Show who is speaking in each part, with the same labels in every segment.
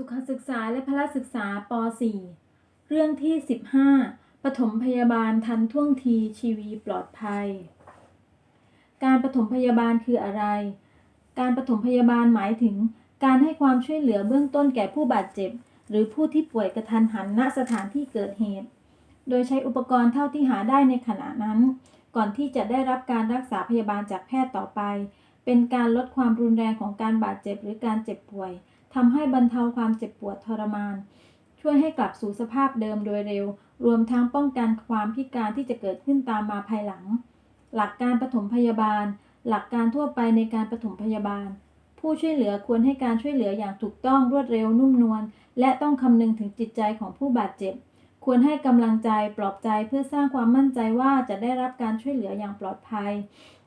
Speaker 1: สุขศึกษาและพละศึกษาป .4 เรื่องที่ 15ปฐมพยาบาลทันท่วงทีชีวีปลอดภัย การปฐมพยาบาลคืออะไร การปฐมพยาบาลหมายถึง การให้ความช่วยเหลือเบื้องต้นแก่ผู้บาดเจ็บ หรือผู้ที่ป่วยกระทันหันณสถานที่เกิดเหตุ โดยใช้อุปกรณ์เท่าที่หาได้ในขณะนั้น ก่อนที่จะได้รับการรักษาพยาบาลจากแพทย์ต่อไป เป็นการลดความรุนแรงของการบาดเจ็บหรือการเจ็บป่วย ทำให้บรรเทาความเจ็บปวดทรมาน ช่วยให้กลับสู่สภาพเดิมโดยเร็ว รวมทั้งป้องกันความพิการที่จะเกิดขึ้นตามมาภายหลัง หลักการปฐมพยาบาล หลักการทั่วไปในการปฐมพยาบาล ผู้ช่วยเหลือควรให้การช่วยเหลืออย่างถูกต้องรวดเร็วนุ่มนวลและต้องคำนึงถึงจิตใจของผู้บาดเจ็บ ควรให้กำลังใจปลอบใจเพื่อสร้างความมั่นใจว่าจะได้รับการช่วยเหลืออย่างปลอดภัย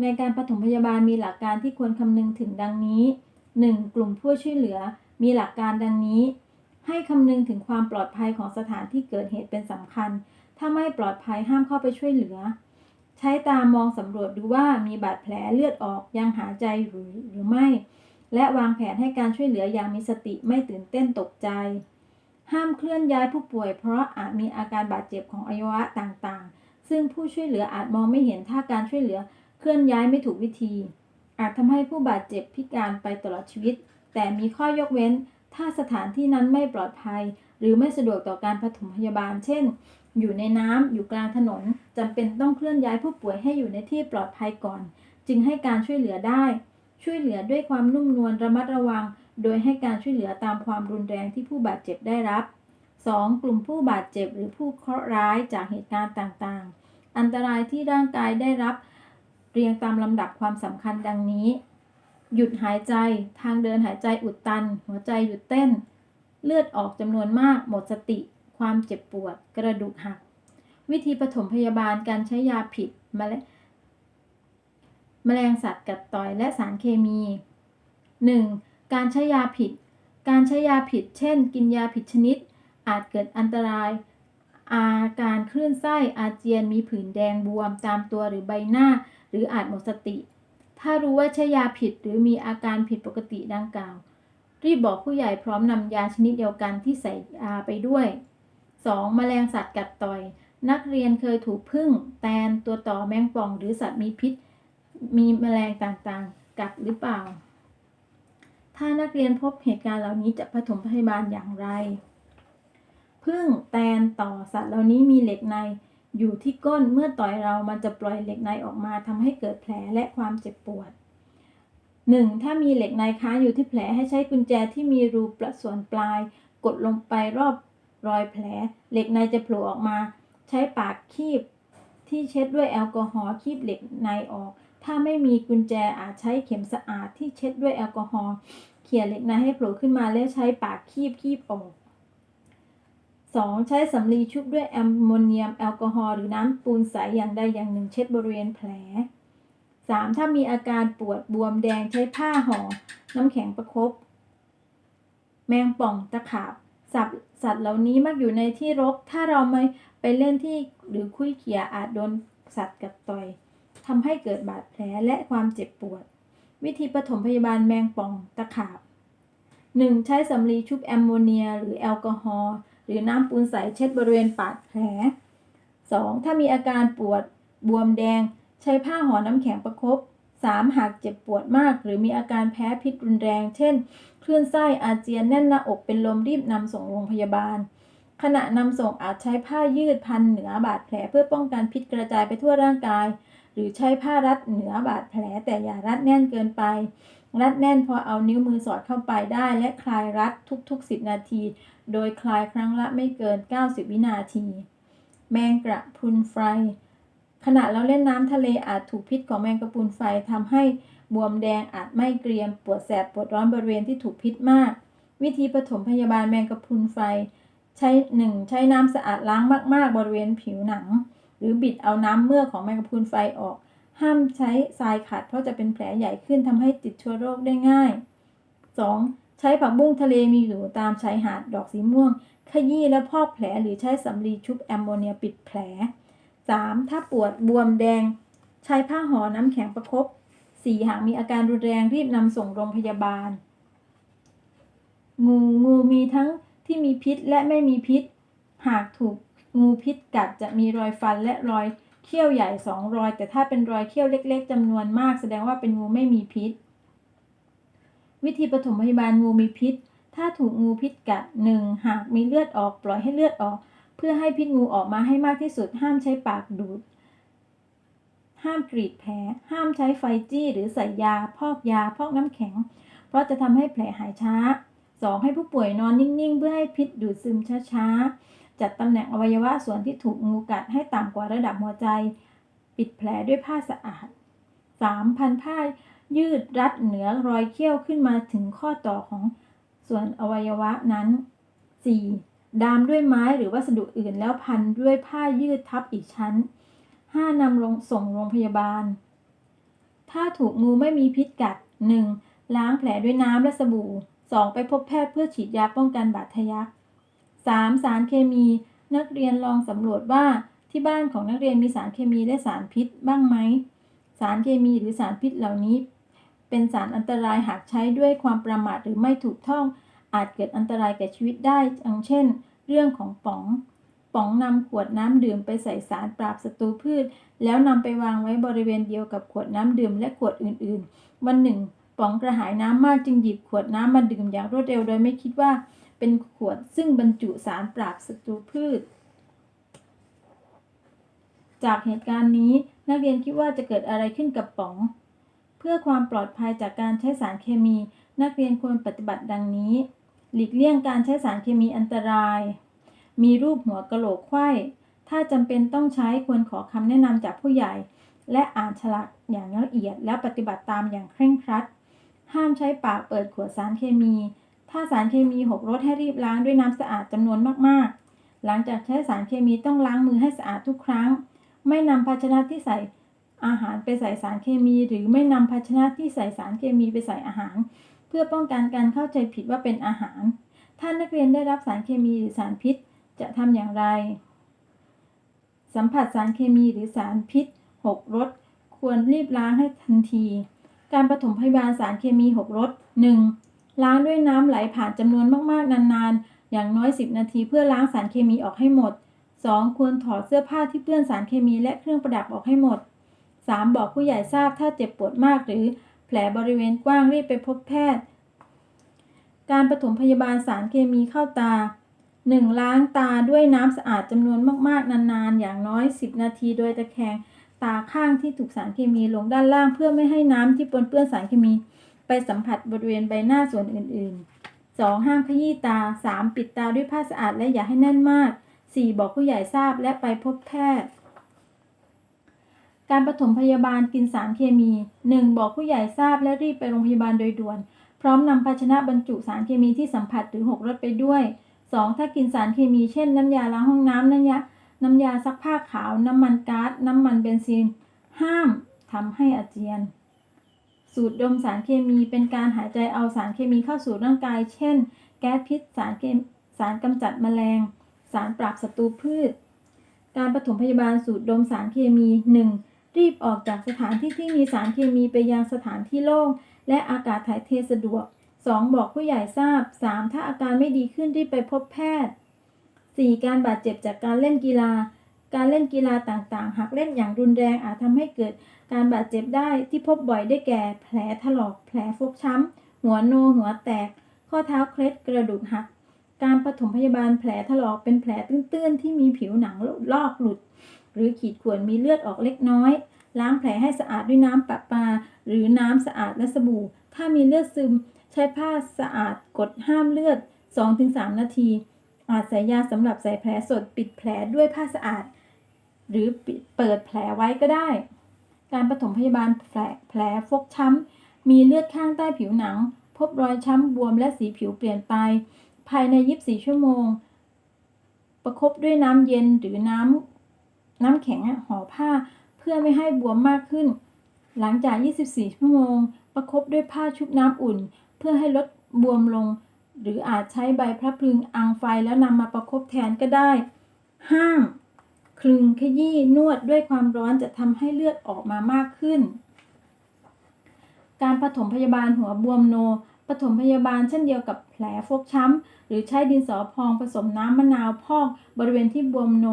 Speaker 1: ในการปฐมพยาบาลมีหลักการที่ควรคำนึงถึงดังนี้ 1. กลุ่มผู้ช่วยเหลือ มีหลักการดังนี้ ให้คำนึงถึงความปลอดภัยของสถานที่เกิดเหตุเป็นสำคัญ ถ้าไม่ปลอดภัยห้ามเข้าไปช่วยเหลือ ใช้ตามองสำรวจดูว่ามีบาดแผลเลือดออกยังหายใจหรือหรือไม่ และวางแผนให้การช่วยเหลืออย่างมีสติไม่ตื่นเต้นตกใจ ห้ามเคลื่อนย้ายผู้ป่วย เพราะอาจมีอาการบาดเจ็บของอวัยวะต่างๆ ซึ่งผู้ช่วยเหลืออาจมองไม่เห็นถ้าการช่วยเหลือเคลื่อนย้ายไม่ถูกวิธี อาจทำให้ผู้บาดเจ็บพิการไปตลอดชีวิต แต่มีข้อยกเว้น ถ้าสถานที่นั้นไม่ปลอดภัย หรือไม่สะดวกต่อการปฐมพยาบาล เช่น อยู่ในน้ำอยู่กลางถนนจำเป็นต้องเคลื่อนย้ายผู้ป่วยให้อยู่ในที่ปลอดภัยก่อน จึงให้การช่วยเหลือได้ ช่วยเหลือด้วยความนุ่มนวลระมัดระวัง โดยให้การช่วยเหลือตามความรุนแรงที่ผู้บาดเจ็บได้รับ 2. กลุ่มผู้บาดเจ็บหรือผู้เคราะห์ร้ายจากเหตุการณ์ต่างๆ อันตรายที่ร่างกายได้รับ เรียงตามลำดับความสำคัญดังนี้ หยุดหายใจ ทางเดินหายใจอุดตัน หัวใจหยุดเต้น เลือดออกจำนวนมาก หมดสติ ความเจ็บปวด กระดูกหัก วิธีปฐมพยาบาลการใช้ยาผิดแมลแมลงสัตว์กัดต่อยและสารเคมี 1. การใช้ยาผิด การใช้ยาผิด เช่น กินยาผิดชนิด อาจเกิดอันตราย อาการคลื่นไส้อาเจียนมีผื่นแดงบวมตามตัวหรือใบหน้า หรืออาจหมดสติ ถ้ารู้ว่าใช้ยาผิดหรือมีอาการผิดปกติดังกล่าว รีบบอกผู้ใหญ่พร้อมนำยาชนิดเดียวกันที่ใส่ยาไปด้วย 2. แมลงสัตว์กัดต่อย นักเรียนเคยถูกผึ้งแตนตัวต่อแมงป่องหรือสัตว์มีพิษ มีแมลงต่างๆ กัดหรือเปล่า ถ้านักเรียนพบเหตุการณ์เหล่านี้จะปฐมพยาบาลอย่างไร พึ่งแตนต่อสัตว์เหล่านี้มีเหล็กใน อยู่ที่ก้นเมื่อต่อยเรามันจะปล่อยเหล็กในออกมาทำให้เกิดแผลและความเจ็บปวด 1. ถ้ามีเหล็กในค้างอยู่ที่แผลให้ใช้กุญแจที่มีรูประส่วนปลาย กดลงไปรอบรอยแผล เหล็กในจะโผล่ออกมา ใช้ปากคีบ ที่เช็ดด้วยแอลกอฮอล์คีบเหล็กในออก ถ้าไม่มีกุญแจอาจใช้เข็มสะอาดที่เช็ดด้วยแอลกอฮอล์เขี่ยเหล็กในให้โผล่ขึ้นมาแล้วใช้ปากคีบคีบออก 2. ใช้สำลีชุบด้วยแอมโมเนียมแอลกอฮอล์หรือน้ำปูนใสอย่างใดอย่างหนึ่งเช็ดบริเวณแผล 3. ถ้ามีอาการปวดบวมแดงใช้ผ้าห่อ น้ำแข็งประคบแมงป่องตะขาบสัตว์สัตว์เหล่านี้มักอยู่ในที่รก ถ้าเราไม่ไปเล่นที่หรือคุยเขี่ยอาจโดนสัตว์กัดต่อยทำให้เกิดบาดแผลและความเจ็บปวด วิธีปฐมพยาบาลแมงป่องตะขาบ 1. ใช้สำลีชุบแอมโมเนียหรือแอลกอฮอล์ หรือน้ำปูนใสเช็ดบริเวณบาดแผล 2. ถ้ามีอาการปวดบวมแดง ใช้ผ้าห่อน้ำแข็งประคบ 3. หากเจ็บปวดมาก หรือมีอาการแพ้พิษรุนแรง เช่น คลื่นไส้อาเจียนแน่นหน้าอกเป็นลมรีบนำส่งโรงพยาบาล ขณะนำส่งอาจใช้ผ้ายืดพันเหนือบาดแผลเพื่อป้องกันพิษกระจายไปทั่วร่างกาย หรือใช้ผ้ารัดเหนือบาดแผลแต่อย่ารัดแน่นเกินไป รัดแน่นพอเอานิ้วมือสอดเข้าไปได้ และคลายรัดทุกๆ 10 นาที โดยคลายครั้งละไม่เกิน 90 วินาที แมงกระพุนไฟ ขณะเราเล่นน้ำทะเลอาจถูกพิษของแมงกระพุนไฟทำให้บวมแดงอาจไม่เกรียมปวดแสบปวดร้อนบริเวณที่ถูกพิษมาก วิธีปฐมพยาบาลแมงกระพรุนไฟ ใช้ 1. ใช้น้ำสะอาดล้างมากๆ บริเวณผิวหนัง หรือบิดเอาน้ำเมื่อกของแมงกะพรุนไฟออก ห้ามใช้ทรายขัดเพราะจะเป็นแผลใหญ่ขึ้นทำให้ติดเชื้อโรคได้ง่าย 2. ใช้ผักบุ้งทะเลมีอยู่ตามชายหาดดอกสีม่วง ขยี้และพอกแผลหรือใช้สำลีชุบแอมโมเนียปิดแผล 3. ถ้าปวดบวมแดง ใช้ผ้าห่อน้ำแข็งประคบ 4. หากมีอาการรุนแรงรีบนำส่งโรงพยาบาลงูงูงูมีทั้งที่มีพิษและไม่มีพิษ หากถูกงูพิษกัดจะมีรอยฟันและรอยเขี้ยวใหญ่สองรอย แต่ถ้าเป็นรอยเขี้ยวเล็ก ๆจำนวนมาก แสดงว่าเป็นงูไม่มีพิษ วิธีปฐมพยาบาลงูมีพิษ ถ้าถูกงูพิษกัดหนึ่งหากมีเลือดออกปล่อยให้เลือดออก เพื่อให้พิษงูออกมาให้มากที่สุด ห้ามใช้ปากดูด ห้ามกรีดแผล ห้ามใช้ไฟจี้หรือใส่ยา พอกยา พอกน้ำแข็ง เพราะจะทำให้แผลหายช้า 2. ให้ผู้ป่วยนอนนิ่งๆ เพื่อให้พิษดูดซึมช้าๆ จัดตำแหน่งอวัยวะส่วนที่ถูกงูกัดให้ต่ำกว่าระดับหัวใจ ปิดแผลด้วยผ้าสะอาด 3. พันผ้า ยืดรัดเหนือรอยเขี้ยวขึ้นมาถึงข้อต่อของส่วนอวัยวะนั้น 4. ดามด้วยไม้หรือวัสดุอื่นแล้วพันด้วยผ้ายืดทับอีกชั้น 5. นำลงส่งโรงพยาบาล ถ้าถูกงูไม่มีพิษกัด 1. ล้างแผลด้วยน้ำและสบู่ 2. ไปพบแพทย์เพื่อฉีดยาป้องกันบาดทะยัก 3. สารเคมีนักเรียนลองสำรวจว่าที่บ้านของนักเรียนมีสารเคมีและสารพิษบ้างไหม สารเคมีหรือสารพิษเหล่านี้ เป็นสารอันตรายหากใช้ด้วยความประมาทหรือไม่ถูกต้องอาจเกิดอันตรายแก่ชีวิตได้อย่างเช่น เรื่องของป๋อง ป๋องนำขวดน้ำดื่มไปใส่สารปราบศัตรูพืช แล้วนำไปวางไว้บริเวณเดียวกับขวดน้ำดื่มและขวดอื่นๆ วันหนึ่ง ป๋องกระหายน้ำมากจึงหยิบขวดน้ำมาดื่มอย่างรวดเร็วโดยไม่คิดว่า เป็นขวดซึ่งบรรจุสารปราบศัตรูพืช จากเหตุการณ์นี้นักเรียนคิดว่าจะเกิดอะไรขึ้นกับป๋อง พื่อความปลอดภัยจากการใช้สารเคมี นักเรียนควรปฏิบัติดังนี้ หลีกเลี่ยงการใช้สารเคมีอันตราย มีรูปหัวกะโหลกไข้ถ้าจำเป็นต้องใช้ควรขอคำแนะนำจากผู้ใหญ่ และอ่านฉลากอย่างละเอียด และปฏิบัติตามอย่างเคร่งครัด ห้ามใช้ปากเปิดขวดสารเคมี ถ้าสารเคมีหกรสให้รีบล้างด้วยน้ำสะอาดจำนวนมากๆ หลังจากใช้สารเคมีต้องล้างมือให้สะอาดทุกครั้ง ไม่นำภาชนะที่ใส่ อาหารไปใส่สารเคมี หรือไม่นำภาชนะที่ใส่สารเคมีไปใส่อาหาร เพื่อป้องกันการเข้าใจผิดว่าเป็นอาหาร ถ้านักเรียนได้รับสารเคมีหรือสารพิษ จะทำอย่างไร สัมผัสสารเคมีหรือสารพิษหกรสควรรีบล้างให้ทันที การปฐมพยาบาลสารเคมีหกรส 1. ล้างด้วยน้ำไหลผ่านจำนวนมากๆ นานๆ อย่างน้อย 10 นาทีเพื่อล้างสารเคมีออกให้หมด 2. ควรถอดเสื้อผ้าที่เปื้อนสารเคมีและเครื่องประดับออกให้หมด 3. บอกผู้ใหญ่ทราบถ้าเจ็บปวดมากหรือแผลบริเวณกว้างรีบไปพบแพทย์ การปฐมพยาบาลสารเคมีเข้าตา 1. ล้างตาด้วยน้ำสะอาดจำนวนมากๆ นานๆ อย่างน้อย 10 นาทีโดยตะแคงตาข้างที่ถูกสารเคมีลงด้านล่างเพื่อไม่ให้น้ำที่ปนเปื้อนสารเคมี ไปสัมผัสบริเวณใบหน้าส่วนอื่น ๆ 2. ห้ามขยี้ตา 3. ปิดตาด้วยผ้าสะอาดและอย่าให้แน่นมาก 4. บอกผู้ใหญ่ทราบและไปพบแพทย์ การปฐมพยาบาลกินสารเคมี 1. บอกผู้ใหญ่ทราบและรีบไปโรงพยาบาลโดยด่วน พร้อมนำภาชนะบรรจุสารเคมีที่สัมผัสหรือหกรสไปด้วย 2. ถ้ากินสารเคมีเช่น น้ำยาล้างห้องน้ำน้ำยาน้ำยาซักผ้าขาว น้ำมันก๊าซน้ำมันเบนซิน ห้ามทำให้อาเจียน สูดดมสารเคมีเป็นการหายใจเอาสารเคมีเข้าสู่ร่างกาย เช่น แก๊สพิษสารเคมสารกำจัดแมลง สารปราบศัตรูพืช การปฐมพยาบาลสูดดมสารเคมี 1. รีบออกจากสถานที่ที่มีสารเคมีไปยังสถานที่โล่งและอากาศถ่ายเทสะดวก 2. บอกผู้ใหญ่ทราบ 3. ถ้าอาการไม่ดีขึ้นรีบไปพบแพทย์ 4. การบาดเจ็บจากการเล่นกีฬา การเล่นกีฬาต่างๆ หากเล่นอย่างรุนแรงอาจทำให้เกิดการบาดเจ็บได้ที่พบบ่อยได้แก่ แผลถลอก แผลฟกช้ำ หัวโน หัวแตก ข้อเท้าเคล็ดกระดูกหัก การปฐมพยาบาลแผลถลอกเป็นแผลตื้นๆ ที่มีผิวหนังลอกหลุด หรือขีดข่วนมีเลือดออกเล็กน้อย ล้างแผลให้สะอาดด้วยน้ำประปา หรือน้ำสะอาดและสบู่ ถ้ามีเลือดซึม ใช้ผ้าสะอาดกดห้ามเลือด 2-3 นาที อาจใส่ยาสำหรับใส่แผลสดปิดแผลด้วยผ้าสะอาด หรือเปิดแผลไว้ก็ได้ การปฐมพยาบาลแผลแผลฟกช้ำ มีเลือดข้างใต้ผิวหนัง พบรอยช้ำบวมและสีผิวเปลี่ยนไป ภายใน 24 ชั่วโมงประคบด้วยน้ำเย็นหรือน้ำ น้ำแข็งห่อผ้าเพื่อไม่ให้บวมมากขึ้น หลังจาก 24 ชั่วโมง ประคบด้วยผ้าชุบน้ำอุ่น เพื่อให้ลดบวมลง หรืออาจใช้ใบพระพลึงอังไฟแล้วนำมาประคบแทนก็ได้ ห้ามคลึงขยี้นวดด้วยความร้อนจะทำให้เลือดออกมามากขึ้น การปฐมพยาบาลหัวบวมโนปฐมพยาบาลเช่นเดียวกับแผลฟกช้ำ หรือใช้ดินสอพองผสมน้ำมะนาวพอกบริเวณที่บวมโน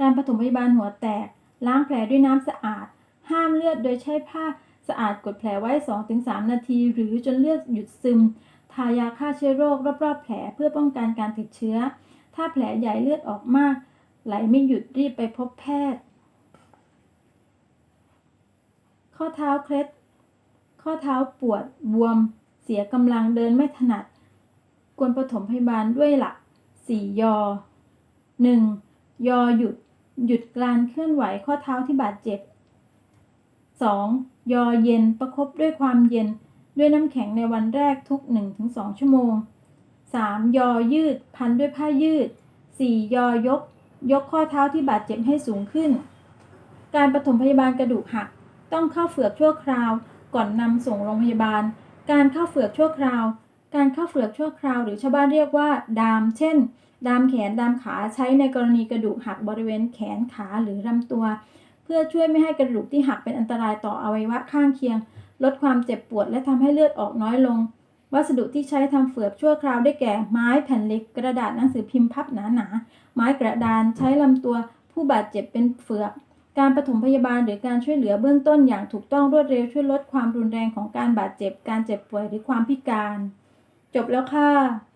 Speaker 1: การปฐมพยาบาลหัวแตก ล้างแผลด้วยน้ำสะอาด ห้ามเลือดโดยใช้ผ้าสะอาดกดแผลไว้ 2-3 นาที หรือจนเลือดหยุดซึม ทายาฆ่าเชื้อโรครอบๆแผลเพื่อป้องกันการติดเชื้อ ถ้าแผลใหญ่เลือดออกมาก ไหลไม่หยุดรีบไปพบแพทย์ ข้อเท้าเคล็ด ข้อเท้าปวดบวม เสียกำลังเดินไม่ถนัด ควรปฐมพยาบาลด้วยหลัก 4 ยอ 1. ยอหยุด หยุดการเคลื่อนไหวข้อเท้าที่บาดเจ็บ 2. ยอเย็นประคบด้วยความเย็นด้วยน้ำแข็งในวันแรกทุก 1-2 ชั่วโมง 3. ยอยืดพันด้วยผ้ายืด 4. ยอยก ยกข้อเท้าที่บาดเจ็บให้สูงขึ้น การปฐมพยาบาลกระดูกหัก ต้องเข้าเฝือกชั่วคราว ก่อนนำส่งโรงพยาบาล การเข้าเฝือกชั่วคราว การเข้าเฝือกชั่วคราว หรือชาวบ้านเรียกว่า ดาม เช่น ดามแขนดามขาใช้ในกรณีกระดูกหักบริเวณแขนขาหรือลำตัว เพื่อช่วยไม่ให้กระดูกที่หักเป็นอันตรายต่ออวัยวะข้างเคียง ลดความเจ็บปวดและทำให้เลือดออกน้อยลง วัสดุที่ใช้ทำเฟือกชั่วคราวได้แก่ ไม้แผ่นเหล็กกระดาษหนังสือพิมพ์พับหนาๆไม้กระดานใช้ลำตัว ผู้บาดเจ็บเป็นเฟือกการปฐมพยาบาลหรือการช่วยเหลือเบื้องต้นอย่างถูกต้องรวดเร็วช่วยลดความรุนแรงของการบาดเจ็บ การเจ็บป่วยหรือความพิการ จบแล้วค่ะ